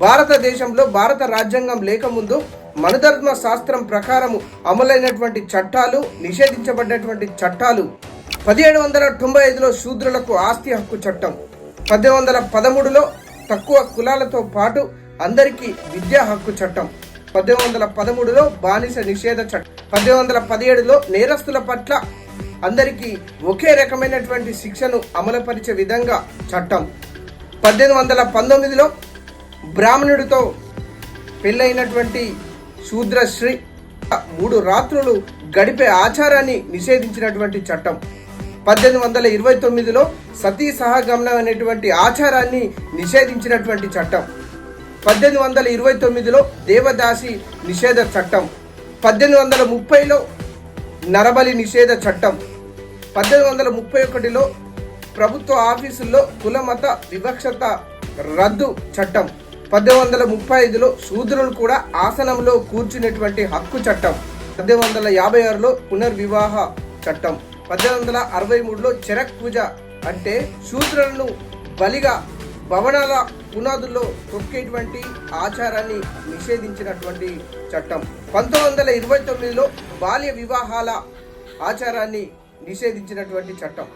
భారతదేశంలో భారత రాజ్యాంగం లేకముందు మనుధర్మ శాస్త్రం ప్రకారము అమలైనటువంటి చట్టాలు నిషేధించబడినటువంటి చట్టాలు పదిహేడు వందల తొంభై ఐదులో శూద్రులకు ఆస్తి హక్కు చట్టం పద్దెనిమిది వందల పదమూడులో తక్కువ కులాలతో పాటు అందరికీ విద్యా హక్కు చట్టం పద్దెనిమిది వందల పదమూడులో బానిస నిషేధ చట్టం పద్దెనిమిది వందల పదిహేడులో నేరస్తుల పట్ల అందరికీ ఒకే రకమైనటువంటి శిక్షను అమలుపరిచే విధంగా చట్టం పద్దెనిమిది వందల పంతొమ్మిదిలో బ్రాహ్మణుడితో పెళ్ళైనటువంటి శూద్రశ్రీ మూడు రాత్రులు గడిపే ఆచారాన్ని నిషేధించినటువంటి చట్టం. పద్దెనిమిది వందల ఇరవై తొమ్మిదిలో సతీ సహగమనం అనేటువంటి ఆచారాన్ని నిషేధించినటువంటి చట్టం. పద్దెనిమిది వందల ఇరవై తొమ్మిదిలో దేవదాసి నిషేధ చట్టం. పద్దెనిమిది వందల ముప్పైలో నరబలి నిషేధ చట్టం. పద్దెనిమిది వందల ముప్పై ఒకటిలో ప్రభుత్వ ఆఫీసుల్లో కులమత వివక్షత రద్దు చట్టం. పద్దెనిమిది వందల ముప్పై ఐదులో శూద్రులు కూడా ఆసనంలో కూర్చునేటువంటి హక్కు చట్టం. పద్దెనిమిది వందల యాభై ఆరులో పునర్వివాహ చట్టం. పద్దెనిమిది వందల అరవై మూడులో చెరక్ పూజ అంటే శూద్రులను బలిగా భవనాల పునాదుల్లో తొక్కేటువంటి ఆచారాన్ని నిషేధించినటువంటి చట్టం. పంతొమ్మిది వందల ఇరవై తొమ్మిదిలో బాల్య వివాహాల ఆచారాన్ని నిషేధించినటువంటి చట్టం.